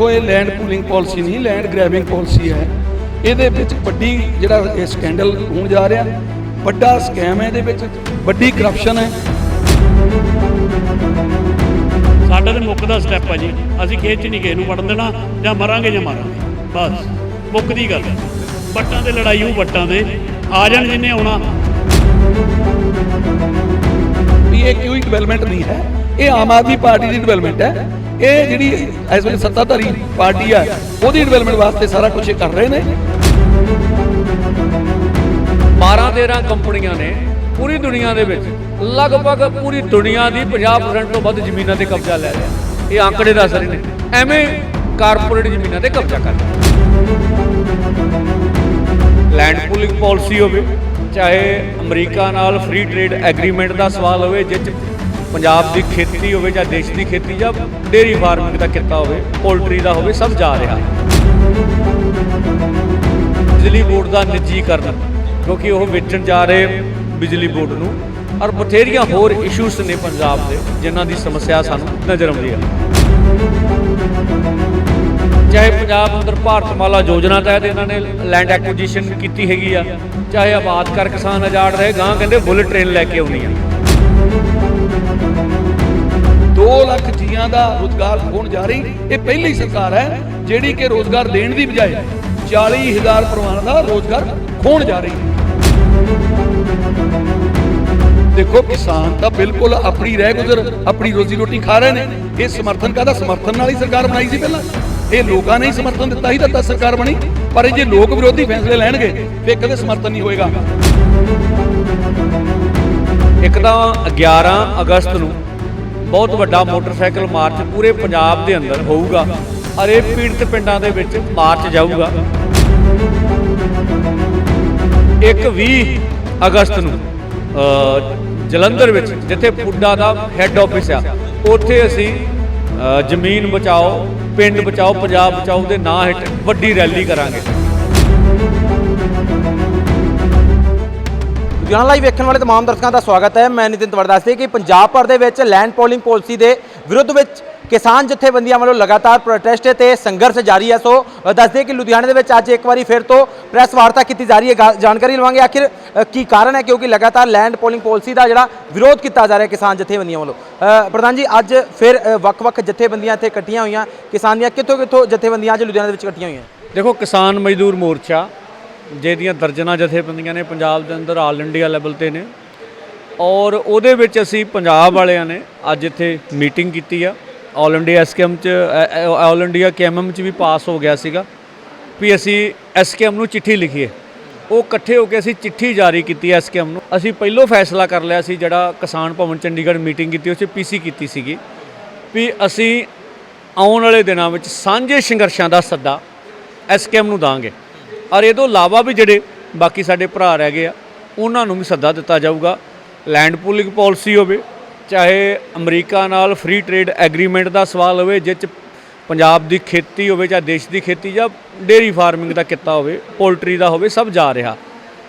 ਇਹ land pooling policy ਨਹੀਂ land grabbing policy ਹੈ। ਇਹਦੇ ਵਿੱਚ ਵੱਡੀ ਜਿਹੜਾ ਇਹ ਸਕੈਂਡਲ ਹੋਣ ਜਾ ਰਿਹਾ ਵੱਡਾ ਸਕੈਮ ਹੈ ਇਹਦੇ ਵਿੱਚ ਵੱਡੀ ਕਰਪਸ਼ਨ ਹੈ। ਸਾਡਾ ਤੇ ਮੁੱਕ ਦਾ ਸਟੈਪ ਆ ਜੀ। ਅਸੀਂ ਖੇਤ 'ਚ ਨਹੀਂ ਕਿਸੇ ਨੂੰ ਵੜਨ ਦੇਣਾ ਜਾਂ ਮਰਾਂਗੇ ਜਾਂ ਮਾਰਾਂਗੇ। ਬਸ ਮੁੱਕ ਦੀ ਗੱਲ ਵੱਟਾਂ ਦੇ ਲੜਾਈ ਉਹ ਵੱਟਾਂ ਦੇ ਆ ਜਾਣ ਜਿੰਨੇ ਆਉਣਾ। ਵੀ ਇਹ ਕੋਈ ਡਿਵੈਲਪਮੈਂਟ ਨਹੀਂ ਹੈ? ਇਹ ਆਮ ਆਦਮੀ ਪਾਰਟੀ ਦੀ ਡਿਵੈਲਪਮੈਂਟ ਹੈ। ਇਹ ਜਿਹੜੀ ਇਸ ਵੇਲੇ ਸੱਤਾਧਾਰੀ ਪਾਰਟੀ ਹੈ ਉਹਦੀ ਡਿਵੈਲਪਮੈਂਟ ਵਾਸਤੇ ਸਾਰਾ ਕੁਝ ਇਹ ਕਰ ਰਹੇ ਨੇ। 12 13 ਕੰਪਨੀਆਂ ਨੇ ਪੂਰੀ ਦੁਨੀਆ ਦੇ ਵਿੱਚ ਲਗਭਗ ਪੂਰੀ ਦੁਨੀਆ ਦੀ 50% ਤੋਂ ਵੱਧ ਜ਼ਮੀਨਾਂ ਤੇ ਕਬਜ਼ਾ ਲੈ ਲਿਆ। ਇਹ ਆંકੜੇ ਦੱਸ ਰਹੇ ਨੇ ਐਵੇਂ ਕਾਰਪੋਰੇਟ ਜ਼ਮੀਨਾਂ ਤੇ ਕਬਜ਼ਾ ਕਰ ਲਿਆ। ਲੈਂਡ ਪੂਲਿੰਗ ਪਾਲਿਸੀ ਹੋਵੇ ਚਾਹੇ ਅਮਰੀਕਾ ਨਾਲ ਫ੍ਰੀ ਟ੍ਰੇਡ ਐਗਰੀਮੈਂਟ ਦਾ ਸਵਾਲ ਹੋਵੇ ਜਿਸ 'ਚ ਪੰਜਾਬ ਦੀ ਖੇਤੀ ਹੋਵੇ ਜਾਂ ਦੇਸ਼ ਦੀ ਖੇਤੀ ਜਾਂ ਡੇਰੀ ਫਾਰਮਿੰਗ ਦਾ ਕਿੱਤਾ ਹੋਵੇ, ਪੋਲਟਰੀ ਦਾ ਹੋਵੇ, ਸਭ ਜਾ ਰਿਹਾ। ਬਿਜਲੀ ਬੋਰਡ ਦਾ ਨਿੱਜੀਕਰਨ, ਕਿਉਂਕਿ ਉਹ ਵੇਚਣ ਜਾ ਰਹੇ ਬਿਜਲੀ ਬੋਰਡ ਨੂੰ। ਔਰ ਬਥੇਰੀਆਂ ਹੋਰ ਇਸ਼ੂਸ ਨੇ ਪੰਜਾਬ ਦੇ, ਜਿਨ੍ਹਾਂ ਦੀ ਸਮੱਸਿਆ ਸਾਨੂੰ ਨਜ਼ਰ ਆਉਂਦੀ ਹੈ। ਚਾਹੇ ਪੰਜਾਬ ਅੰਦਰ ਭਾਰਤਮਾਲਾ ਯੋਜਨਾ ਤਹਿਤ ਇਹਨਾਂ ਨੇ ਲੈਂਡ ਐਕੁਜੀਸ਼ਨ ਕੀਤੀ ਹੈਗੀ ਆ, ਚਾਹੇ ਆਬਾਦ ਕਰ ਕਿਸਾਨ ਆਜ਼ਾਦ ਰਹੇ ਗਾਂ ਕਹਿੰਦੇ ਬੁਲਟ ਟ੍ਰੇਨ ਲੈ ਕੇ ਆਉਣੀ ਆ। 2 ਲੱਖ ਜੀਆਂ ਦਾ ਰੋਜ਼ਗਾਰ ਹੋਣ ਜਾ ਰਹੀ। ਇਹ ਪਹਿਲੀ ਸਰਕਾਰ ਹੈ ਜਿਹੜੀ ਕਿ ਰੋਜ਼ਗਾਰ ਦੇਣ ਦੀ ਬਜਾਏ 40000 ਪਰਿਵਾਰਾਂ ਦਾ ਰੋਜ਼ਗਾਰ ਖੋਣ ਜਾ ਰਹੀ। ਹੈ ਦੇਖੋ, ਕਿਸਾਨ ਤਾਂ ਬਿਲਕੁਲ ਆਪਣੀ ਰਹਿ ਗੁਜ਼ਰ, ਆਪਣੀ ਰੋਜ਼ੀ ਰੋਟੀ ਖਾ ਰਹੇ ਨੇ। ਇਹ ਸਮਰਥਨ ਕਾਹਦਾ? ਸਮਰਥਨ ਨਾਲ ਹੀ ਸਰਕਾਰ ਬਣਾਈ ਸੀ ਪਹਿਲਾਂ। ਇਹ ਲੋਕਾਂ ਨੇ ਹੀ ਸਮਰਥਨ ਦਿੱਤਾ ਹੀ ਤਾਂ ਸਰਕਾਰ ਬਣੀ। ਪਰ ਇਹ ਜੇ ਲੋਕ ਵਿਰੋਧੀ ਫੈਸਲੇ ਲੈਣਗੇ ਤੇ ਕਦੇ ਸਮਰਥਨ ਨਹੀਂ ਹੋਏਗਾ। ਇੱਕ ਤਾਂ 11 ਅਗਸਤ ਨੂੰ ਬਹੁਤ ਵੱਡਾ ਮੋਟਰਸਾਈਕਲ ਮਾਰਚ ਪੂਰੇ ਪੰਜਾਬ ਦੇ ਅੰਦਰ ਹੋਊਗਾ ਔਰ ਇਹ ਪੀੜਤ ਪਿੰਡਾਂ ਦੇ ਵਿੱਚ ਮਾਰਚ ਜਾਊਗਾ। ਇੱਕ 20 ਅਗਸਤ ਨੂੰ ਜਲੰਧਰ ਵਿੱਚ, ਜਿੱਥੇ ਪੁੱਡਾ ਦਾ ਹੈੱਡ ਆਫਿਸ ਆ, ਉੱਥੇ ਅਸੀਂ ਜ਼ਮੀਨ ਬਚਾਓ, ਪਿੰਡ ਬਚਾਓ, ਪੰਜਾਬ ਬਚਾਓ ਦੇ ਨਾਂ ਹੇਠ ਵੱਡੀ ਰੈਲੀ ਕਰਾਂਗੇ। ਲੁਧਿਆਣਾ ਲਾਈਵ ਵੇਖਣ ਵਾਲੇ ਤਮਾਮ ਦਰਸ਼ਕਾਂ ਦਾ ਸਵਾਗਤ ਹੈ। ਮੈਂ ਨਿਤਿਨ ਤਵੜ ਦੱਸਦੇ ਕਿ ਪੰਜਾਬ ਭਰ ਦੇ ਵਿੱਚ ਲੈਂਡ ਪੋਲਿੰਗ ਪਾਲਿਸੀ ਦੇ ਵਿਰੁੱਧ ਵਿੱਚ ਕਿਸਾਨ ਜਥੇਬੰਦੀਆਂ ਵੱਲੋਂ ਲਗਾਤਾਰ ਪ੍ਰੋਟੈਸਟ ਤੇ ਸੰਘਰਸ਼ ਜਾਰੀ ਹੈ। ਸੋ ਅ, ਦੱਸਦੇ ਕਿ ਲੁਧਿਆਣੇ ਦੇ ਵਿੱਚ ਅੱਜ ਇੱਕ ਵਾਰੀ ਫਿਰ ਤੋਂ ਪ੍ਰੈਸ ਵਾਰਤਾ ਕੀਤੀ ਜਾ ਰਹੀ ਹੈ। ਗਾ- ਜਾਣਕਾਰੀ ਲਵਾਂਗੇ ਆਖਿਰ ਕੀ ਕਾਰਨ ਹੈ? ਕਿਉਂਕਿ ਲਗਾਤਾਰ ਲੈਂਡ ਪੋਲਿੰਗ ਪਾਲਿਸੀ ਦਾ ਜਿਹੜਾ ਵਿਰੋਧ ਕੀਤਾ ਜਾ ਰਿਹਾ ਕਿਸਾਨ ਜਥੇਬੰਦੀਆਂ ਵੱਲੋਂ। ਪ੍ਰਧਾਨ ਜੀ ਅੱਜ ਫਿਰ ਵੱਖ-ਵੱਖ ਜਥੇਬੰਦੀਆਂ ਇੱਥੇ ਇਕੱਠੀਆਂ ਹੋਈਆਂ। ਕਿਸਾਨ ਦੀਆਂ ਕਿੱਥੋਂ ਕਿੱਥੋਂ ਜਥੇਬੰਦੀਆਂ ਅੱਜ ਲੁਧਿਆਣੇ ਦੇ ਵਿੱਚ ਇਕੱਠੀਆਂ ਹੋਈਆਂ? ਦੇਖੋ ਕਿਸਾਨ ਮਜ਼ਦੂਰ ਮੋਰਚਾ ਜਿਹਦੀਆਂ ਦਰਜਨਾਂ ਜਥੇਬੰਦੀਆਂ ਨੇ ਪੰਜਾਬ ਦੇ ਅੰਦਰ ਆਲ ਇੰਡੀਆ ਲੈਵਲ ਤੇ ਨੇ। ਔਰ ਉਹਦੇ ਵਿੱਚ ਅਸੀਂ ਪੰਜਾਬ ਵਾਲਿਆਂ ਨੇ ਅੱਜ ਇੱਥੇ ਮੀਟਿੰਗ ਕੀਤੀ ਆ। ਆਲ ਇੰਡੀਆ ਐਸਕੇਐਮ ਚ ਅ, ਅ, ਆਲ ਇੰਡੀਆ ਕੇਐਮਐਮ ਚ ਵੀ ਪਾਸ ਹੋ ਗਿਆ ਸੀਗਾ। ਵੀ ਅਸੀਂ ਐਸਕੇਐਮ ਨੂੰ ਚਿੱਠੀ ਲਿਖੀਏ ਉਹ ਇਕੱਠੇ ਹੋ ਕੇ ਅਸੀਂ ਚਿੱਠੀ ਜਾਰੀ ਕੀਤੀ ਐਸਕੇਐਮ ਨੂੰ। ਅਸੀਂ ਪਹਿਲੋਂ ਫੈਸਲਾ ਕਰ ਲਿਆ ਸੀ ਜਿਹੜਾ ਕਿਸਾਨ ਭਵਨ ਚੰਡੀਗੜ੍ਹ ਮੀਟਿੰਗ ਕੀਤੀ ਉਸ 'ਚ ਪੀਸੀ ਕੀਤੀ ਸੀਗੀ। ਵੀ ਅਸੀਂ ਆਉਣ ਵਾਲੇ ਦਿਨਾਂ ਵਿੱਚ ਸਾਂਝੇ ਸੰਘਰਸ਼ਾਂ ਦਾ ਸੱਦਾ ਐਸਕੇਐਮ ਨੂੰ ਦਾਂਗੇ। ਔਰ ਇਹ ਤੋਂ ਇਲਾਵਾ ਵੀ ਜਿਹੜੇ ਬਾਕੀ ਸਾਡੇ ਭਰਾ ਰਹਿ ਗਏ ਆ, ਉਹਨਾਂ ਨੂੰ ਵੀ ਸੱਦਾ ਦਿੱਤਾ ਜਾਊਗਾ। ਲੈਂਡ ਪੂਲਿੰਗ ਪਾਲਿਸੀ ਹੋਵੇ, ਚਾਹੇ ਅਮਰੀਕਾ ਨਾਲ ਫ੍ਰੀ ਟ੍ਰੇਡ ਐਗਰੀਮੈਂਟ ਦਾ ਸਵਾਲ ਹੋਵੇ ਜਿਸ 'ਚ ਪੰਜਾਬ ਦੀ ਖੇਤੀ ਹੋਵੇ ਜਾਂ ਦੇਸ਼ ਦੀ ਖੇਤੀ ਜਾਂ ਡੇਰੀ ਫਾਰਮਿੰਗ ਦਾ ਕਿੱਤਾ ਹੋਵੇ ਪੋਲਟਰੀ ਦਾ ਹੋਵੇ, ਸਭ ਜਾ ਰਿਹਾ।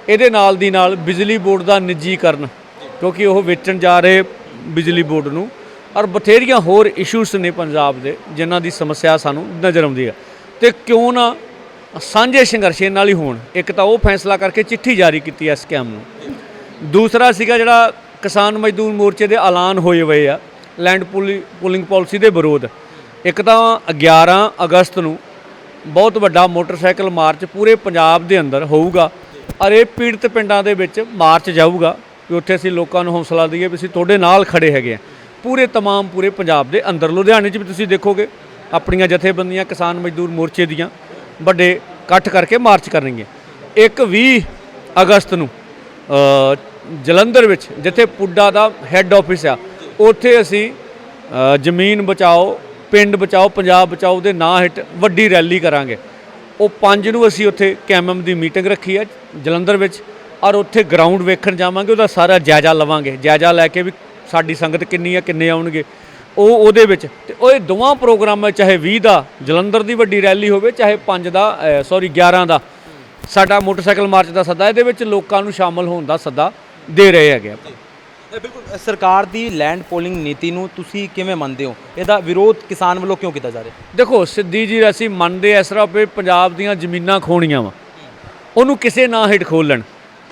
ਇਹਦੇ ਨਾਲ ਦੀ ਨਾਲ ਬਿਜਲੀ ਬੋਰਡ ਦਾ ਨਿੱਜੀਕਰਨ, ਕਿਉਂਕਿ ਉਹ ਵੇਚਣ ਜਾ ਰਹੇ ਬਿਜਲੀ ਬੋਰਡ ਨੂੰ। ਔਰ ਬਥੇਰੀਆਂ ਹੋਰ ਇਸ਼ੂਸ ਨੇ ਪੰਜਾਬ ਦੇ, ਜਿਨ੍ਹਾਂ ਦੀ ਸਮੱਸਿਆ ਸਾਨੂੰ ਨਜ਼ਰ ਆਉਂਦੀ ਹੈ ਤੇ ਕਿਉਂ ਨਾ ਸਾਂਝੇ ਸੰਘਰਸ਼ੇ ਨਾਲ ਹੀ ਹੋਣ। ਇੱਕ ਤਾਂ ਉਹ ਫੈਸਲਾ ਕਰਕੇ ਚਿੱਠੀ ਜਾਰੀ ਕੀਤੀ ਐ ਸਕੈਮ ਨੂੰ। ਦੂਸਰਾ ਸੀਗਾ ਜਿਹੜਾ ਕਿਸਾਨ ਮਜ਼ਦੂਰ ਮੋਰਚੇ ਦੇ ਐਲਾਨ ਹੋਏ ਹੋਏ ਆ, ਲੈਂਡ ਪੂਲਿੰਗ ਪਾਲਿਸੀ ਦੇ ਵਿਰੋਧ। ਇੱਕ ਤਾਂ 11 ਅਗਸਤ ਨੂੰ ਬਹੁਤ ਵੱਡਾ ਮੋਟਰਸਾਈਕਲ ਮਾਰਚ ਪੂਰੇ ਪੰਜਾਬ ਦੇ ਅੰਦਰ ਹੋਊਗਾ ਔਰ ਇਹ ਪੀੜਤ ਪਿੰਡਾਂ ਦੇ ਵਿੱਚ ਮਾਰਚ ਜਾਊਗਾ ਕਿ ਉੱਥੇ ਅਸੀਂ ਲੋਕਾਂ ਨੂੰ ਹੌਸਲਾ ਦਈਏ ਵੀ ਅਸੀਂ ਤੁਹਾਡੇ ਨਾਲ ਖੜੇ ਹੈਗੇ ਆ ਪੂਰੇ ਤਮਾਮ ਪੂਰੇ ਪੰਜਾਬ ਦੇ ਅੰਦਰ। ਲੁਧਿਆਣੇ 'ਚ ਵੀ ਤੁਸੀਂ ਦੇਖੋਗੇ ਆਪਣੀਆਂ ਜਥੇਬੰਦੀਆਂ ਕਿਸਾਨ ਮਜ਼ਦੂਰ ਮੋਰਚੇ ਦੀਆਂ। ਵੱਡੇ ਇਕੱਠ ਕਰਕੇ ਮਾਰਚ ਕਰਨਗੇ ਇੱਕ 20 ਅਗਸਤ ਨੂੰ ਜਲੰਧਰ ਵਿੱਚ, ਜਿੱਥੇ ਪੁੱਡਾ ਦਾ ਹੈੱਡ ਆਫਿਸ ਆ, ਉੱਥੇ ਅਸੀਂ ਜ਼ਮੀਨ ਬਚਾਓ, ਪਿੰਡ ਬਚਾਓ, ਪੰਜਾਬ ਬਚਾਓ ਦੇ ਨਾਂ ਹੇਠ ਵੱਡੀ ਰੈਲੀ ਕਰਾਂਗੇ। ਉਹ ਪੰਜ ਨੂੰ ਅਸੀਂ ਉੱਥੇ ਕੈਮਐਮ ਦੀ ਮੀਟਿੰਗ ਰੱਖੀ ਹੈ ਜਲੰਧਰ ਵਿੱਚ, ਔਰ ਉੱਥੇ ਗਰਾਊਂਡ ਵੇਖਣ ਜਾਵਾਂਗੇ, ਉਹਦਾ ਸਾਰਾ ਜਾਇਜ਼ਾ ਲਵਾਂਗੇ। ਜਾਇਜ਼ਾ ਲੈ ਕੇ ਵੀ ਸਾਡੀ ਸੰਗਤ ਕਿੰਨੀ ਆ, ਕਿੰਨੇ ਆਉਣਗੇ। ਉਹ ਉਹਦੇ ਵਿੱਚ ਤੇ ਉਹ ਇਹ ਦੋਵਾਂ ਪ੍ਰੋਗਰਾਮਾਂ ਚਾਹੇ 20 ਦਾ ਜਲੰਧਰ ਦੀ ਵੱਡੀ ਰੈਲੀ ਹੋਵੇ ਚਾਹੇ 5 ਦਾ ਸੌਰੀ 11 ਦਾ ਸਾਡਾ ਮੋਟਰਸਾਈਕਲ ਮਾਰਚ ਦਾ ਸੱਦਾ ਇਹਦੇ ਵਿੱਚ ਲੋਕਾਂ ਨੂੰ ਸ਼ਾਮਲ ਹੋਣ ਦਾ ਸੱਦਾ ਦੇ ਰਹੇ ਹੈਗੇ ਆਪਾਂ ਬਿਲਕੁਲ ਸਰਕਾਰ ਦੀ ਲੈਂਡ ਪੋਲਿੰਗ ਨੀਤੀ ਨੂੰ ਤੁਸੀਂ ਕਿਵੇਂ ਮੰਨਦੇ ਹੋ? ਇਹਦਾ ਵਿਰੋਧ ਕਿਸਾਨ ਵੱਲੋਂ ਕਿਉਂ ਕੀਤਾ ਜਾ ਰਿਹਾ? ਦੇਖੋ ਸਿੱਧੀ ਜੀ ਅਸੀਂ ਮੰਨਦੇ ਇਸ ਤਰ੍ਹਾਂ ਵੀ ਪੰਜਾਬ ਦੀਆਂ ਜ਼ਮੀਨਾਂ ਖੋਣੀਆਂ ਵਾ। ਉਹਨੂੰ ਕਿਸੇ ਨਾ ਹੇਠ ਖੋਲਣ।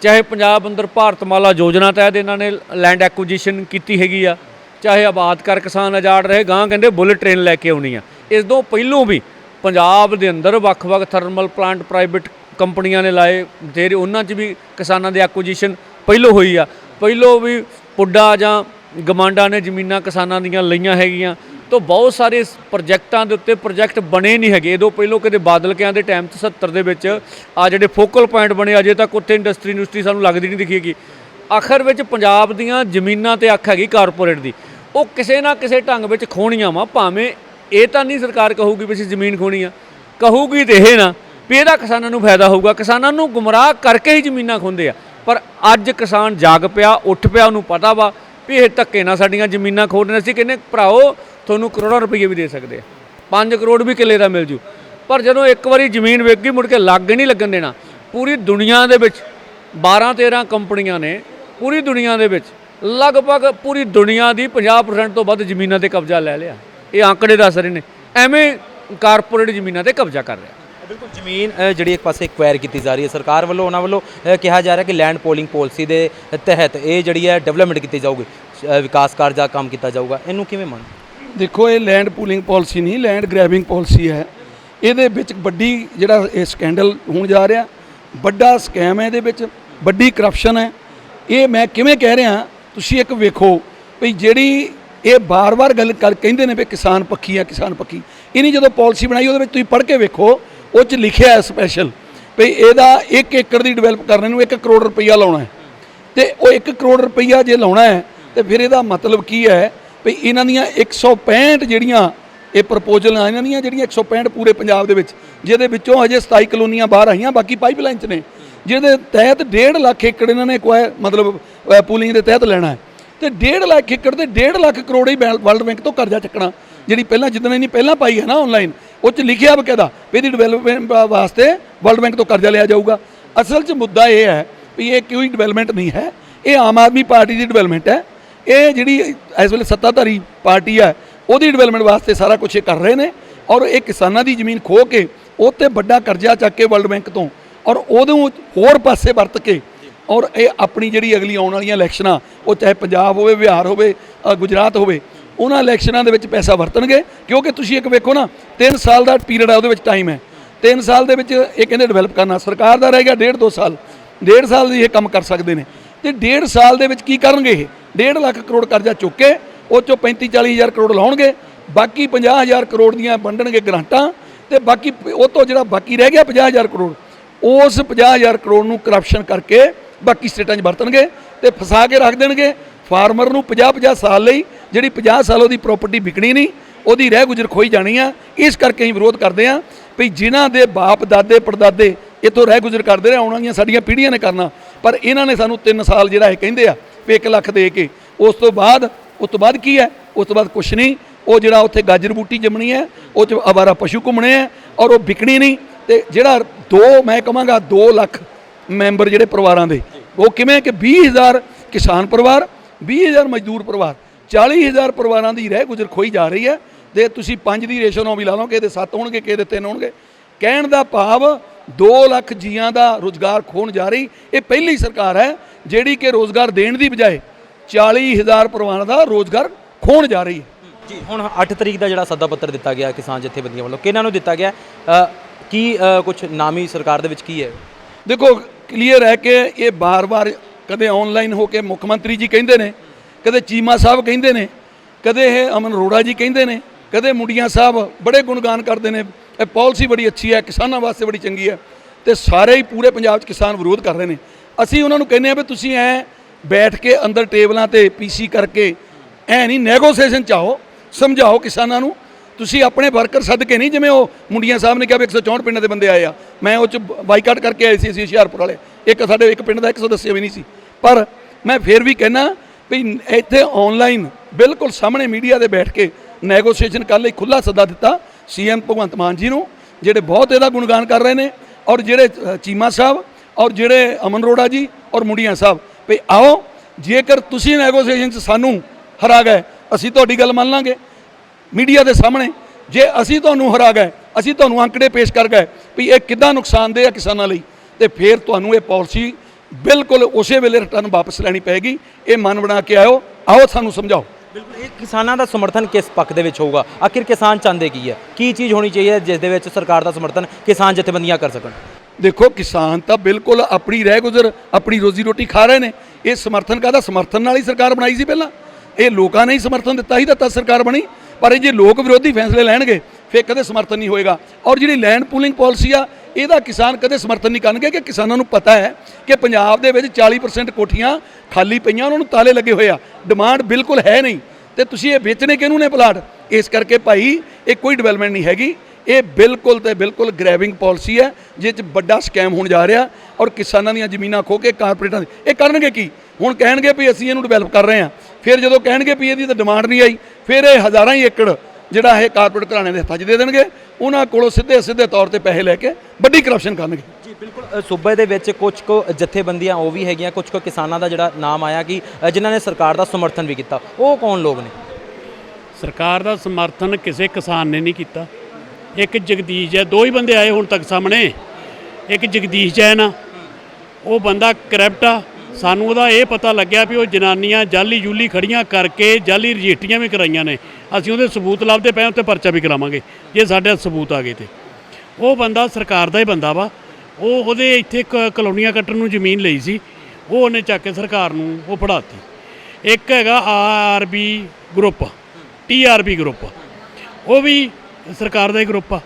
ਚਾਹੇ ਪੰਜਾਬ ਅੰਦਰ ਭਾਰਤਮਾਲਾ ਯੋਜਨਾ ਤਹਿਤ ਇਹਨਾਂ ਨੇ ਲੈਂਡ ਐਕੁਜੀਸ਼ਨ ਕੀਤੀ ਹੈਗੀ ਆ ਚਾਹੇ ਆਬਾਦ ਕਰ ਕਿਸਾਨ ਆਜ਼ਾਦ ਰਹੇ ਗਾਂ ਕਹਿੰਦੇ ਬੁਲਟ ਟ੍ਰੇਨ ਲੈ ਕੇ ਆਉਣੀ ਆ। ਇਸ ਤੋਂ ਪਹਿਲੋਂ ਵੀ ਪੰਜਾਬ ਦੇ ਅੰਦਰ ਵੱਖ-ਵੱਖ ਥਰਮਲ ਪਲਾਂਟ ਪ੍ਰਾਈਵੇਟ ਕੰਪਨੀਆਂ ਨੇ ਲਾਏ ਤੇ ਉਹਨਾਂ 'ਚ ਵੀ ਕਿਸਾਨਾਂ ਦੀ ਐਕੁਜੀਸ਼ਨ ਪਹਿਲੋਂ ਹੋਈ ਆ। ਪਹਿਲੋਂ ਵੀ ਪੁੱਡਾ ਜਾਂ ਗਮਾਂਡਾ ਨੇ ਜ਼ਮੀਨਾਂ ਕਿਸਾਨਾਂ ਦੀਆਂ ਲਈਆਂ ਹੈਗੀਆਂ। ਤੋਂ ਬਹੁਤ ਸਾਰੇ ਇਸ ਪ੍ਰੋਜੈਕਟਾਂ ਦੇ ਉੱਤੇ ਪ੍ਰੋਜੈਕਟ ਬਣੇ ਨਹੀਂ ਹੈਗੇ। ਇਹਦੋਂ ਪਹਿਲੋਂ ਕਦੇ ਬਾਦਲ ਕਿਆਂ ਦੇ ਟਾਈਮ 'ਚ 70 ਦੇ ਵਿੱਚ ਆ ਜਿਹੜੇ ਫੋਕਲ ਪੁਆਇੰਟ ਬਣੇ, ਅਜੇ ਤੱਕ ਉੱਥੇ ਇੰਡਸਟਰੀ ਇੰਡਸਟਰੀ ਸਾਨੂੰ ਲੱਗਦੀ ਨਹੀਂ ਦਿਖੀਗੀ ਆਖਰ ਵਿੱਚ ਪੰਜਾਬ ਦੀਆਂ ਜ਼ਮੀਨਾਂ ਤੇ ਅੱਖ ਹੈਗੀ ਕਾਰਪੋਰੇਟ ਦੀ। ਉਹ ਕਿਸੇ ਨਾ ਕਿਸੇ ਢੰਗ ਵਿੱਚ ਖੋਣੀਆਂ ਵਾ, ਭਾਵੇਂ ਇਹ ਤਾਂ ਨਹੀਂ ਸਰਕਾਰ ਕਹੂਗੀ ਵੀ ਅਸੀਂ ਜ਼ਮੀਨ ਖੋਣੀ ਆ। ਕਹੂਗੀ ਤੇ ਇਹ ਨਾ ਵੀ ਇਹਦਾ ਕਿਸਾਨਾਂ ਨੂੰ ਫਾਇਦਾ ਹੋਊਗਾ। ਕਿਸਾਨਾਂ ਨੂੰ ਗੁੰਮਰਾਹ ਕਰਕੇ ਹੀ ਜ਼ਮੀਨਾਂ ਖੁੰਦੇ ਆ। ਪਰ ਅੱਜ ਕਿਸਾਨ ਜਾਗ ਪਿਆ, ਉੱਠ ਪਿਆ, ਉਹਨੂੰ ਪਤਾ ਵਾ ਵੀ ਇਹ ਧੱਕੇ ਨਾਲ ਸਾਡੀਆਂ ਜ਼ਮੀਨਾਂ ਖੋਦਣੇ ਸੀ ਕਹਿੰਦੇ, ਭਰਾਓ, ਤੁਹਾਨੂੰ ਕਰੋੜਾਂ ਰੁਪਏ ਵੀ ਦੇ ਸਕਦੇ ਆ। 5 ਕਰੋੜ ਵੀ ਕਿੱਲੇ ਦਾ ਮਿਲ ਜੂ। ਪਰ ਜਦੋਂ ਇੱਕ ਵਾਰੀ ਜ਼ਮੀਨ ਵੇਚ ਗਈ, ਮੁੜ ਕੇ ਲੱਗ ਨਹੀਂ ਲੱਗਣ ਦੇਣਾ। ਪੂਰੀ ਦੁਨੀਆ ਦੇ ਵਿੱਚ 12 13 ਕੰਪਨੀਆਂ ਨੇ ਪੂਰੀ ਦੁਨੀਆ ਦੇ ਵਿੱਚ ਲਗਭਗ ਪੂਰੀ ਦੁਨੀਆ ਦੀ 50% ਤੋਂ ਵੱਧ ਜ਼ਮੀਨਾਂ ਤੇ ਕਬਜ਼ਾ ਲੈ ਲਿਆ। ਇਹ ਆંકੜੇ ਦੱਸ ਰਹੇ ਨੇ। ਐਵੇਂ ਕਾਰਪੋਰੇਟ ਜ਼ਮੀਨਾਂ ਤੇ ਕਬਜ਼ਾ ਕਰ ਰਿਹਾ। ਬਿਲਕੁਲ ਜ਼ਮੀਨ ਜਿਹੜੀ ਇੱਕ ਪਾਸੇ ਐਕਵਾਇਰ ਕੀਤੀ ਜਾ ਰਹੀ ਹੈ ਸਰਕਾਰ ਵੱਲੋਂ ਉਹਨਾਂ ਵੱਲੋਂ ਕਿਹਾ ਜਾ ਰਿਹਾ ਕਿ ਲੈਂਡ ਪੋਲਿੰਗ ਪਾਲਿਸੀ ਦੇ ਤਹਿਤ ਇਹ ਜਿਹੜੀ ਹੈ ਡਿਵੈਲਪਮੈਂਟ ਕੀਤੀ ਜਾਊਗੀ ਵਿਕਾਸ ਕਾਰਜ ਕੰਮ ਕੀਤਾ ਜਾਊਗਾ। ਇਹਨੂੰ ਕਿਵੇਂ ਮੰਨ ਦੇਖੋ ਇਹ ਲੈਂਡ ਪੂਲਿੰਗ ਪਾਲਿਸੀ ਨਹੀਂ ਲੈਂਡ ਗ੍ਰੈਬਿੰਗ ਪਾਲਿਸੀ ਹੈ। ਇਹਦੇ ਵਿੱਚ ਵੱਡੀ ਜਿਹੜਾ ਇਹ ਸਕੈਂਡਲ ਹੋਣ ਜਾ ਰਿਹਾ। ਵੱਡਾ ਸਕੈਮ ਹੈ ਇਹਦੇ ਵਿੱਚ ਵੱਡੀ ਕਰਪਸ਼ਨ ਹੈ। ਇਹ ਮੈਂ ਕਿਵੇਂ ਕਹਿ ਰਿਹਾ, ਤੁਸੀਂ ਇੱਕ ਵੇਖੋ ਵੀ ਜਿਹੜੀ ਇਹ ਬਾਰ-ਬਾਰ ਗੱਲ ਕਰ ਕਹਿੰਦੇ ਨੇ ਵੀ ਕਿਸਾਨ ਪੱਖੀ ਆ, ਕਿਸਾਨ ਪੱਖੀ। ਇਹਨੇ ਜਦੋਂ ਪਾਲਿਸੀ ਬਣਾਈ, ਉਹਦੇ ਵਿੱਚ ਤੁਸੀਂ ਪੜ੍ਹ ਕੇ ਵੇਖੋ, ਉਹ ਚ ਲਿਖਿਆ ਹੈ ਸਪੈਸ਼ਲ ਵੀ ਇਹਦਾ 1 ਏਕੜ ਦੀ ਡਿਵੈਲਪ ਕਰਨ ਨੂੰ 1 ਕਰੋੜ ਰੁਪਈਆ ਲਾਉਣਾ ਹੈ। ਤੇ ਉਹ 1 ਕਰੋੜ ਰੁਪਈਆ ਜੇ ਲਾਉਣਾ ਹੈ, ਤੇ ਫਿਰ ਇਹਦਾ ਮਤਲਬ ਕੀ ਹੈ ਵੀ ਇਹਨਾਂ ਦੀਆਂ 165 ਜਿਹੜੀਆਂ ਇਹ ਪ੍ਰਪੋਜ਼ਲ ਆ, ਇਹਨਾਂ ਦੀਆਂ ਜਿਹੜੀਆਂ 165 ਪੂਰੇ ਪੰਜਾਬ ਦੇ ਵਿੱਚ, ਜਿਹਦੇ ਵਿੱਚੋਂ ਹਜੇ 27 ਕਲੋਨੀਆਂ ਬਾਹਰ ਆਈਆਂ, ਬਾਕੀ ਪਾਈਪਲਾਈਨ 'ਚ ਨੇ। ਜਿਹਦੇ ਤਹਿਤ 1.5 ਲੱਖ ਏਕੜ ਇਹਨਾਂ ਨੇ ਕੋਈ ਮਤਲਬ ਪੂਲਿੰਗ ਦੇ ਤਹਿਤ ਲੈਣਾ ਹੈ। ਤੇ 1.5 ਲੱਖ ਏਕੜ ਤੇ 1.5 ਲੱਖ ਕਰੋੜ ਹੀ ਵਰਲਡ ਬੈਂਕ ਤੋਂ ਕਰਜ਼ਾ ਚੱਕਣਾ। ਜਿਹੜੀ ਪਹਿਲਾਂ, ਜਿੱਦਣ ਇਹਨੇ ਪਹਿਲਾਂ ਪਾਈ ਹੈ ਨਾ ਆਨਲਾਈਨ ਉਹ 'ਚ ਲਿਖਿਆ ਬਕਾਇਦਾ ਵੀ ਇਹਦੀ ਡਿਵੈਲਪਮੈਂਟ ਵਾਸਤੇ ਵਰਲਡ ਬੈਂਕ ਤੋਂ ਕਰਜ਼ਾ ਲਿਆ ਜਾਊਗਾ। ਅਸਲ 'ਚ ਮੁੱਦਾ ਇਹ ਹੈ ਵੀ ਇਹ ਕੋਈ ਡਿਵੈਲਪਮੈਂਟ ਨਹੀਂ ਹੈ। ਇਹ ਆਮ ਆਦਮੀ ਪਾਰਟੀ ਦੀ ਡਿਵੈਲਪਮੈਂਟ ਹੈ। ਇਹ ਜਿਹੜੀ ਇਸ ਵੇਲੇ ਸੱਤਾਧਾਰੀ ਪਾਰਟੀ ਹੈ, ਉਹਦੀ ਡਿਵੈਲਪਮੈਂਟ ਵਾਸਤੇ ਸਾਰਾ ਕੁਝ ਇਹ ਕਰ ਰਹੇ ਨੇ। ਔਰ ਇਹ ਕਿਸਾਨਾਂ ਦੀ ਜ਼ਮੀਨ ਖੋ ਕੇ, ਉਹ ਤੇ ਵੱਡਾ ਕਰਜ਼ਾ ਚੱਕ ਕੇ ਵਰਲਡ ਬੈਂਕ ਤੋਂ ਔਰ ਉਦੋਂ ਹੋਰ ਪਾਸੇ ਵਰਤ ਕੇ ਔਰ ਇਹ ਆਪਣੀ ਜਿਹੜੀ ਅਗਲੀ ਆਉਣ ਵਾਲੀਆਂ ਇਲੈਕਸ਼ਨਾਂ, ਉਹ ਚਾਹੇ ਪੰਜਾਬ ਹੋਵੇ, ਬਿਹਾਰ ਹੋਵੇ ਗੁਜਰਾਤ ਹੋਵੇ, ਉਹਨਾਂ ਇਲੈਕਸ਼ਨਾਂ ਦੇ ਵਿੱਚ ਪੈਸਾ ਵਰਤਣਗੇ। ਕਿਉਂਕਿ ਤੁਸੀਂ ਇੱਕ ਵੇਖੋ ਨਾ 3 ਸਾਲ ਦਾ ਪੀਰੀਅਡ ਹੈ ਉਹਦੇ ਵਿੱਚ ਟਾਈਮ ਹੈ। 3 ਸਾਲ ਦੇ ਵਿੱਚ ਇਹ ਕਹਿੰਦੇ ਡਿਵੈਲਪ ਕਰਨਾ, ਸਰਕਾਰ ਦਾ ਰਹਿ ਗਿਆ ਡੇਢ ਦੋ ਸਾਲ। ਡੇਢ ਸਾਲ ਦੀ ਇਹ ਕੰਮ ਕਰ ਸਕਦੇ ਨੇ। ਤੇ ਡੇਢ ਸਾਲ ਦੇ ਵਿੱਚ ਕੀ ਕਰਨਗੇ ਇਹ? ਡੇਢ ਲੱਖ ਕਰੋੜ ਕਰਜ਼ਾ ਚੁੱਕ ਕੇ ਉਹ ਚੋਂ 35 40 ਹਜ਼ਾਰ ਕਰੋੜ ਲਾਉਣਗੇ, ਬਾਕੀ 50 ਹਜ਼ਾਰ ਕਰੋੜ ਦੀਆਂ ਵੰਡਣਗੇ ਗ੍ਰਾਂਟਾਂ, ਤੇ ਬਾਕੀ ਉਹ ਤੋਂ ਜਿਹੜਾ ਬਾਕੀ ਰਹਿ ਗਿਆ 50 ਹਜ਼ਾਰ ਕਰੋੜ। ਉਸ 50 ਹਜ਼ਾਰ ਕਰੋੜ ਨੂੰ ਕਰਪਸ਼ਨ ਕਰਕੇ ਬਾਕੀ ਸਟੇਟਾਂ 'ਚ ਵਰਤਣਗੇ ਤੇ ਫਸਾ ਕੇ ਰੱਖ ਦੇਣਗੇ। ਫਾਰਮਰ ਨੂੰ 50 50 ਸਾਲ ਲਈ ਜਿਹੜੀ 50 ਸਾਲ ਉਹਦੀ ਪ੍ਰਾਪਰਟੀ ਵਿਕਣੀ ਨਹੀਂ, ਉਹਦੀ ਰਹਿ ਗੁਜ਼ਰ ਖੋਈ ਜਾਣੀ ਆ। ਇਸ ਕਰਕੇ ਅਸੀਂ ਵਿਰੋਧ ਕਰਦੇ ਆ ਵੀ ਜਿਨ੍ਹਾਂ ਦੇ ਬਾਪ, ਦਾਦੇ, ਪੜਦਾਦੇ ਇਤੋਂ ਰਹਿ ਗੁਜ਼ਰ ਕਰਦੇ ਰਹੇ, ਆਉਣ ਵਾਲੀਆਂ ਸਾਡੀਆਂ ਪੀੜ੍ਹੀਆਂ ਨੇ ਕਰਨਾ। ਪਰ ਇਹਨਾਂ ਨੇ ਸਾਨੂੰ 3 ਸਾਲ ਜਿਹੜਾ ਇਹ ਕਹਿੰਦੇ ਆ ਵੀ 1 ਲੱਖ ਦੇ ਕੇ, ਉਸ ਤੋਂ ਬਾਅਦ, ਉਸ ਤੋਂ ਬਾਅਦ ਕੀ ਹੈ? ਉਸ ਤੋਂ ਬਾਅਦ ਕੁਛ ਨਹੀਂ। ਉਹ ਜਿਹੜਾ ਉੱਥੇ ਗਾਜਰ ਬੂਟੀ ਜੰਮਣੀ ਹੈ, ਉਹ ਚ ਆਵਾਰਾ ਪਸ਼ੂ ਘੁੰਮਣੇ ਆ ਔਰ ਉਹ ਵਿਕਣੀ ਨਹੀਂ। ਤੇ ਜਿਹੜਾ ਦੋ, ਮੈਂ ਕਹਾਂਗਾ 2 ਲੱਖ ਮੈਂਬਰ ਜਿਹੜੇ ਪਰਿਵਾਰਾਂ ਦੇ, ਉਹ ਕਿਵੇਂ ਕਿ 20000 ਕਿਸਾਨ ਪਰਿਵਾਰ 20000 ਮਜ਼ਦੂਰ ਪਰਿਵਾਰ 40000 ਪਰਿਵਾਰਾਂ ਦੀ ਰਹਿ ਗੁਜ਼ਰ ਖੋਈ ਜਾ ਰਹੀ ਹੈ ਤੇ ਤੁਸੀਂ 5 ਦੀ ਰੇਸ਼ੋ ਨਾਲ ਵੀ ਲਾ ਲਓ ਕਿ ਇਹਦੇ 7 ਹੋਣਗੇ ਕਿ ਇਹਦੇ 3 ਹੋਣਗੇ। ਕਹਿਣ ਦਾ ਭਾਵ 2 ਲੱਖ ਜੀਆਂ ਦਾ ਰੋਜ਼ਗਾਰ ਖੋਣ ਜਾ ਰਹੀ, ਇਹ ਪਹਿਲੀ ਸਰਕਾਰ ਹੈ ਜਿਹੜੀ ਕਿ ਰੋਜ਼ਗਾਰ ਦੇਣ ਦੀ ਬਜਾਏ 40000 ਪਰਿਵਾਰਾਂ ਦਾ ਰੋਜ਼ਗਾਰ ਖੋਣ ਜਾ ਰਹੀ ਹੈ। ਜੀ, ਹੁਣ 8 ਤਰੀਕ ਦਾ ਜਿਹੜਾ ਸੱਦਾ ਪੱਤਰ ਦਿੱਤਾ ਗਿਆ ਕਿਸਾਨ ਜਥੇਬੰਦੀਆਂ ਵੱਲੋਂ, ਕਿਹਨਾਂ ਨੂੰ ਦਿੱਤਾ ਗਿਆ? ਕੀ ਕੁਝ ਨਾਮੀ ਸਰਕਾਰ ਦੇ ਵਿੱਚ ਕੀ ਹੈ? ਦੇਖੋ ਕਲੀਅਰ ਹੈ ਕਿ ਇਹ ਬਾਰ-ਬਾਰ ਕਦੇ ਆਨਲਾਈਨ ਹੋ ਕੇ ਮੁੱਖ ਮੰਤਰੀ ਜੀ ਕਹਿੰਦੇ ਨੇ, ਕਦੇ ਚੀਮਾ ਸਾਹਿਬ ਕਹਿੰਦੇ ਨੇ, ਕਦੇ ਇਹ ਅਮਨ ਅਰੋੜਾ ਜੀ ਕਹਿੰਦੇ ਨੇ, ਕਦੇ ਮੁੰਡੀਆਂ ਸਾਹਿਬ ਬੜੇ ਗੁਣਗਾਨ ਕਰਦੇ ਨੇ, ਇਹ ਪਾਲਿਸੀ ਬੜੀ ਅੱਛੀ ਹੈ, ਕਿਸਾਨਾਂ ਵਾਸਤੇ ਬੜੀ ਚੰਗੀ ਹੈ, ਤੇ ਸਾਰੇ ਹੀ ਪੂਰੇ ਪੰਜਾਬ 'ਚ ਕਿਸਾਨ ਵਿਰੋਧ ਕਰ ਰਹੇ ਨੇ। ਅਸੀਂ ਉਹਨਾਂ ਨੂੰ ਕਹਿੰਦੇ ਆ ਵੀ ਤੁਸੀਂ ਐ ਬੈਠ ਕੇ ਅੰਦਰ ਟੇਬਲਾਂ ਤੇ ਪੀਸੀ ਕਰਕੇ ਐ ਨਹੀਂ ਨੈਗੋਸੀਏਸ਼ਨ ਚਾਹੋ ਸਮਝਾਓ ਕਿਸਾਨਾਂ ਨੂੰ ਤੁਸੀਂ ਆਪਣੇ ਵਰਕਰ ਸੱਦ ਕੇ ਨਹੀਂ ਜਿਵੇਂ ਉਹ ਮੁੰਡੀਆਂ ਸਾਹਿਬ ਨੇ ਕਿਹਾ ਵੀ 164 ਪਿੰਡਾਂ ਦੇ ਬੰਦੇ ਆਏ ਆ। ਮੈਂ ਉਹ ਚ ਬਾਈਕਾਟ ਕਰਕੇ ਆਏ ਸੀ, ਅਸੀਂ ਹੁਸ਼ਿਆਰਪੁਰ ਵਾਲੇ। ਇੱਕ ਸਾਡੇ ਇੱਕ ਪਿੰਡ ਦਾ 100 ਦੱਸਿਆ ਵੀ ਨਹੀਂ ਸੀ। ਪਰ ਮੈਂ ਫੇਰ ਵੀ ਕਹਿਣਾ ਵੀ ਇੱਥੇ ਆਨਲਾਈਨ ਬਿਲਕੁਲ ਸਾਹਮਣੇ ਮੀਡੀਆ ਦੇ ਬੈਠ ਕੇ ਨੈਗੋਸੀਏਸ਼ਨ ਕਰਨ ਲਈ ਖੁੱਲਾ ਸੱਦਾ ਦਿੱਤਾ ਸੀਐਮ ਭਗਵੰਤ ਮਾਨ ਜੀ ਨੂੰ, ਜਿਹੜੇ ਬਹੁਤ ਇਹਦਾ ਗੁਣਗਾਨ ਕਰ ਰਹੇ ਨੇ ਔਰ ਜਿਹੜੇ ਚੀਮਾ ਸਾਹਿਬ ਔਰ ਜਿਹੜੇ ਅਮਨ ਰੋੜਾ ਜੀ ਔਰ ਮੁੰਡੀਆਂ ਸਾਹਿਬ। ਵੀ ਆਓ, ਜੇਕਰ ਤੁਸੀਂ ਨੈਗੋਸੀਏਸ਼ਨ 'ਚ ਸਾਨੂੰ ਹਰਾ ਗਏ, ਅਸੀਂ ਤੁਹਾਡੀ ਗੱਲ ਮੰਨ ਲਾਂਗੇ। ਮੀਡੀਆ ਦੇ ਸਾਹਮਣੇ ਜੇ ਅਸੀਂ ਤੁਹਾਨੂੰ ਹਰਾ ਗਏ ਅਸੀਂ ਤੁਹਾਨੂੰ ਅੰਕੜੇ ਪੇਸ਼ ਕਰ ਗਏ ਵੀ ਇਹ ਕਿੱਦਾਂ ਨੁਕਸਾਨਦੇਹ ਹੈ ਕਿਸਾਨਾਂ ਲਈ ਤੇ ਫਿਰ ਤੁਹਾਨੂੰ ਇਹ ਪਾਲਿਸੀ ਬਿਲਕੁਲ ਉਸੇ ਵੇਲੇ ਰਿਟਰਨ ਵਾਪਸ ਲੈਣੀ ਪਏਗੀ। ਇਹ ਮਨ ਬਣਾ ਕੇ ਆਇਓ ਆਓ ਸਾਨੂੰ ਸਮਝਾਓ। ਬਿਲਕੁਲ ਇਹ ਕਿਸਾਨਾਂ ਦਾ ਸਮਰਥਨ ਕਿਸ ਪੱਖ ਦੇ ਵਿੱਚ ਹੋਊਗਾ? ਆਖਿਰ ਕਿਸਾਨ ਚਾਹੁੰਦੇ ਕੀ ਹੈ? ਕੀ ਚੀਜ਼ ਹੋਣੀ ਚਾਹੀਏ ਜਿਸ ਦੇ ਵਿੱਚ ਸਰਕਾਰ ਦਾ ਸਮਰਥਨ ਕਿਸਾਨ ਜਥੇਬੰਦੀਆਂ ਕਰ ਸਕਣ? ਦੇਖੋ ਕਿਸਾਨ ਤਾਂ ਬਿਲਕੁਲ ਆਪਣੀ ਰਹਿ ਗੁਜ਼ਰ ਆਪਣੀ ਰੋਜ਼ੀ ਰੋਟੀ ਖਾ ਰਹੇ ਨੇ। ਇਹ ਸਮਰਥਨ ਕਾਹਦਾ? ਸਮਰਥਨ ਨਾਲ ਹੀ ਸਰਕਾਰ ਬਣਾਈ ਸੀ ਪਹਿਲਾਂ। ਇਹ ਲੋਕਾਂ ਨੇ ਹੀ ਸਮਰਥਨ ਦਿੱਤਾ ਸੀ ਤਾਂ ਤਾਂ ਸਰਕਾਰ ਬਣੀ। ਪਰ ਇਹ ਜੇ ਲੋਕ ਵਿਰੋਧੀ ਫੈਸਲੇ ਲੈਣਗੇ, ਫਿਰ ਕਦੇ ਸਮਰਥਨ ਨਹੀਂ ਹੋਏਗਾ। ਔਰ ਜਿਹੜੀ ਲੈਂਡ ਪੂਲਿੰਗ ਪਾਲਿਸੀ ਆ, ਇਹਦਾ ਕਿਸਾਨ ਕਦੇ ਸਮਰਥਨ ਨਹੀਂ ਕਰਨਗੇ ਕਿ ਕਿਸਾਨਾਂ ਨੂੰ ਪਤਾ ਹੈ ਕਿ ਪੰਜਾਬ ਦੇ ਵਿੱਚ 40% ਕੋਠੀਆਂ ਖਾਲੀ ਪਈਆਂ, ਉਹਨਾਂ ਨੂੰ ਤਾਲੇ ਲੱਗੇ ਹੋਏ ਆ। ਡਿਮਾਂਡ ਬਿਲਕੁਲ ਹੈ ਨਹੀਂ। ਤੇ ਤੁਸੀਂ ਇਹ ਵੇਚਣੇ ਕਿਹਨੂੰ ਨੇ ਪਲਾਟ? ਇਸ ਕਰਕੇ ਭਾਈ, ਇਹ ਕੋਈ ਡਿਵੈਲਪਮੈਂਟ ਨਹੀਂ ਹੈਗੀ। ਇਹ ਬਿਲਕੁਲ ਤੇ ਬਿਲਕੁਲ ਗ੍ਰੈਬਿੰਗ ਪਾਲਿਸੀ ਹੈ ਜਿਸ 'ਚ ਵੱਡਾ ਸਕੈਮ ਹੋਣ ਜਾ ਰਿਹਾ ਔਰ ਕਿਸਾਨਾਂ ਦੀਆਂ ਜ਼ਮੀਨਾਂ ਖੋ ਕੇ ਕਾਰਪੋਰੇਟਾਂ ਦੀ। ਇਹ ਕਰਨਗੇ ਕੀ? ਹੁਣ ਕਹਿਣਗੇ ਵੀ ਅਸੀਂ ਇਹਨੂੰ ਡਿਵੈਲਪ ਕਰ ਰਹੇ ਹਾਂ। ਫਿਰ ਜਦੋਂ ਕਹਿਣਗੇ ਵੀ ਇਹਦੀ ਤਾਂ ਡਿਮਾਂਡ ਨਹੀਂ ਆਈ ਫਿਰ ਇਹ ਹਜ਼ਾਰਾਂ ਹੀ ਏਕੜ ਜਿਹੜਾ ਇਹ ਕਾਰਪੋਰੇਟ ਘਰਾਣੇ ਦੇ ਹੱਥਾਂ 'ਚ ਦੇ ਦੇਣਗੇ। ਉਹਨਾਂ ਕੋਲੋਂ ਸਿੱਧੇ ਸਿੱਧੇ ਤੌਰ ਤੇ ਪੈਸੇ ਲੈ ਕੇ ਵੱਡੀ ਕਰਪਸ਼ਨ ਕਰਨਗੇ। ਜੀ ਬਿਲਕੁਲ ਸੂਬੇ ਦੇ ਵਿੱਚ ਕੁਝ ਕੁ ਜਥੇਬੰਦੀਆਂ ਉਹ ਵੀ ਹੈਗੀਆਂ ਕੁਝ ਕੁ ਕਿਸਾਨਾਂ ਦਾ ਜਿਹੜਾ ਨਾਮ ਆਇਆ ਕਿ ਜਿਨ੍ਹਾਂ ਨੇ ਸਰਕਾਰ ਦਾ ਸਮਰਥਨ ਵੀ ਕੀਤਾ। ਉਹ ਕੌਣ ਲੋਕ ਨੇ? ਸਰਕਾਰ ਦਾ ਸਮਰਥਨ ਕਿਸੇ ਕਿਸਾਨ ਨੇ ਨਹੀਂ ਕੀਤਾ। ਇੱਕ ਜਗਦੀਸ਼ ਜੈ, ਦੋ ਹੀ ਬੰਦੇ ਆਏ ਹੁਣ ਤੱਕ ਸਾਹਮਣੇ। ਇੱਕ ਜਗਦੀਸ਼ ਜੈਨ ਆ ਉਹ ਬੰਦਾ ਕਰਪਟ ਆ। ਸਾਨੂੰ ਉਹਦਾ ਇਹ ਪਤਾ ਲੱਗਿਆ ਵੀ ਉਹ ਜਨਾਨੀਆਂ ਜਾਲੀ ਜੂਲੀ ਖੜੀਆਂ ਕਰਕੇ ਜਾਲੀ ਰਜਿਸਟਰੀਆਂ ਵੀ ਕਰਾਈਆਂ ਨੇ। ਅਸੀਂ ਉਹਦੇ ਸਬੂਤ ਲੱਭਦੇ ਪਏ ਹਾਂ ਉੱਤੇ ਪਰਚਾ ਵੀ ਕਰਾਵਾਂਗੇ, ਜੇ ਸਾਡੇ ਸਬੂਤ ਆ ਗਏ ਤੇ। ਉਹ ਬੰਦਾ ਸਰਕਾਰ ਦਾ ਹੀ ਬੰਦਾ ਵਾ। ਉਹ ਉਹਦੇ ਇੱਥੇ ਕ- ਕਲੋਨੀਆਂ ਕੱਟਣ ਨੂੰ ਜ਼ਮੀਨ ਲਈ ਸੀ। ਉਹ ਉਹਨੇ ਚੱਕ ਕੇ ਸਰਕਾਰ ਨੂੰ ਉਹ ਫੜਾਤੀ। ਇੱਕ ਹੈਗਾ ਆਰਬੀ ਗਰੁੱਪ ਟੀਆਰਬੀ ਗਰੁੱਪ। ਉਹ ਵੀ ਸਰਕਾਰ ਦਾ ਹੀ ਗਰੁੱਪ ਆ।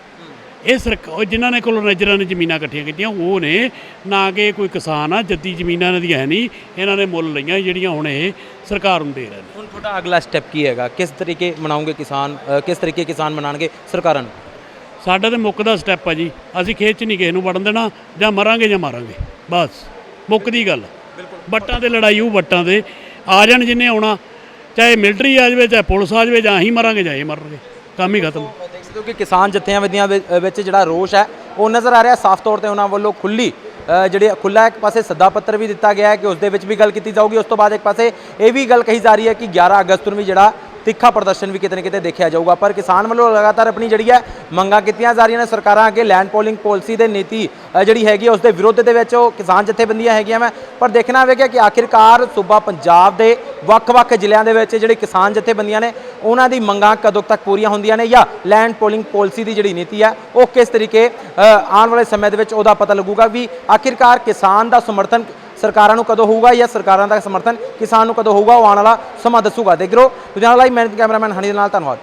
ਇਹ ਸਰਕਾਰ ਜਿਨ੍ਹਾਂ ਨੇ ਕੋਲੋਨਾਈਜ਼ਰਾਂ ਨੇ ਜ਼ਮੀਨਾਂ ਇਕੱਠੀਆਂ ਕੀਤੀਆਂ ਉਹ ਨੇ ਨਾ ਕਿ ਕੋਈ ਕਿਸਾਨ ਆ ਜੱਦੀ ਜ਼ਮੀਨਾਂ ਇਹਨਾਂ ਦੀਆਂ ਹੈ ਨਹੀਂ ਇਹਨਾਂ ਨੇ ਮੁੱਲ ਲਈਆਂ ਜਿਹੜੀਆਂ ਹੁਣ ਇਹ ਸਰਕਾਰ ਨੂੰ ਦੇ ਰਹੇ ਨੇ। ਹੁਣ ਤੁਹਾਡਾ ਅਗਲਾ ਸਟੈਪ ਕੀ ਹੈਗਾ? ਕਿਸ ਤਰੀਕੇ ਮਨਾਉਂਗੇ ਕਿਸਾਨ ਕਿਸ ਤਰੀਕੇ ਕਿਸਾਨ ਮਨਾਣਗੇ ਸਰਕਾਰਾਂ ਨੂੰ? ਸਾਡਾ ਤੇ ਮੁੱਕਦਾ ਸਟੈਪ ਆ ਜੀ। ਅਸੀਂ ਖੇਤ 'ਚ ਨਹੀਂ ਕਿਸੇ ਨੂੰ ਵੜਨ ਦੇਣਾ ਜਾਂ ਮਰਾਂਗੇ ਜਾਂ ਮਾਰਾਂਗੇ ਬਸ। ਮੁੱਕਦੀ ਗੱਲ ਵੱਟਾਂ ਤੇ ਲੜਾਈ ਉਹ ਵੱਟਾਂ ਤੇ। ਆ ਜਾਣ ਜਿੰਨੇ ਆਉਣਾ ਚਾਹੇ ਮਿਲਟਰੀ ਆ ਜਾਵੇ ਚਾਹੇ ਪੁਲਿਸ ਆ ਜਾਵੇ ਜਾਂ ਅਸੀਂ ਮਰਾਂਗੇ ਜਾਂ ਇਹ ਮਰਨਗੇ। ਕੰਮ ਹੀ ਖਤਮ। ਸਕਦੇ ਹੋ ਕਿ ਕਿਸਾਨ ਜਥੇਬੰਦੀਆਂ ਵਿ- ਵਿੱਚ ਜਿਹੜਾ ਰੋਸ਼ ਹੈ ਉਹ ਨਜ਼ਰ ਆ ਰਿਹਾ। ਸਾਫ਼ ਤੌਰ ਤੇ ਉਹਨਾਂ ਵੱਲੋਂ ਖੁੱਲੀ ਅ, ਜਿਹੜੇ ਖੁੱਲਾ ਇੱਕ ਪਾਸੇ ਸੱਦਾ ਪੱਤਰ ਵੀ ਦਿੱਤਾ ਗਿਆ ਹੈ ਕਿ ਉਸ ਦੇ ਵਿੱਚ ਵੀ ਗੱਲ ਕੀਤੀ ਜਾਊਗੀ। ਉਸ ਤੋਂ ਬਾਅਦ ਇੱਕ ਪਾਸੇ ਇਹ ਵੀ ਗੱਲ ਕਹੀ ਜਾ ਰਹੀ ਹੈ ਕਿ 11 ਅਗਸਤ ਨੂੰ ਵੀ ਜਿਹੜਾ ਤਿੱਖਾ ਪ੍ਰਦਰਸ਼ਨ ਵੀ ਕਿਤੇ ਨਾ ਕਿਤੇ ਦੇਖਿਆ ਜਾਊਗਾ। ਪਰ ਕਿਸਾਨ ਵੱਲੋਂ ਲਗਾਤਾਰ ਆਪਣੀ ਜਿਹੜੀ ਹੈ ਮੰਗਾਂ ਕੀਤੀਆਂ ਜਾ ਰਹੀਆਂ ਨੇ ਸਰਕਾਰਾਂ ਅੱਗੇ ਲੈਂਡ ਪੋਲਿੰਗ ਪਾਲਿਸੀ ਦੇ ਨੀਤੀ ਜਿਹੜੀ ਹੈਗੀ ਹੈ ਉਸ ਦੇ ਵਿਰੋਧ ਦੇ ਵਿੱਚ ਉਹ ਕਿਸਾਨ ਜਥੇਬੰਦੀਆਂ ਹੈਗੀਆਂ ਮੈਂ ਪਰ ਦੇਖਣਾ ਹੋਵੇਗਾ ਕਿ ਆਖਿਰਕਾਰ ਸੂਬਾ ਪੰਜਾਬ ਦੇ ਵੱਖ-ਵੱਖ ਜ਼ਿਲ੍ਹਿਆਂ ਦੇ ਵਿੱਚ ਜਿਹੜੇ ਕਿਸਾਨ ਜਥੇਬੰਦੀਆਂ ਨੇ, ਉਹਨਾਂ ਦੀ ਮੰਗਾਂ ਕਦੋਂ ਤੱਕ ਪੂਰੀਆਂ ਹੁੰਦੀਆਂ ਨੇ ਜਾਂ ਲੈਂਡ ਪੋਲਿੰਗ ਪਾਲਿਸੀ ਦੀ ਜਿਹੜੀ ਨੀਤੀ ਹੈ ਉਹ ਕਿਸ ਤਰੀਕੇ ਆਉਣ ਵਾਲੇ ਸਮੇਂ ਦੇ ਵਿੱਚ ਉਹਦਾ ਪਤਾ ਲੱਗੂਗਾ ਵੀ ਆਖਿਰਕਾਰ ਕਿਸਾਨ ਦਾ ਸਮਰਥਨ ਸਰਕਾਰਾਂ ਨੂੰ ਕਦੋਂ ਹੋਊਗਾ ਜਾਂ ਸਰਕਾਰਾਂ ਦਾ ਸਮਰਥਨ ਕਿਸਾਨ ਨੂੰ ਕਦੋਂ ਹੋਊਗਾ ਉਹ ਆਉਣ ਵਾਲਾ ਸਮਾਂ ਦੱਸੂਗਾ। ਦੇਖ ਰਹੋ ਲੁਧਿਆਣਾ ਲਾਈਵ, ਮੈਂ ਕੈਮਰਾਮੈਨ ਹਨੀ ਦੇ ਨਾਲ, ਧੰਨਵਾਦ।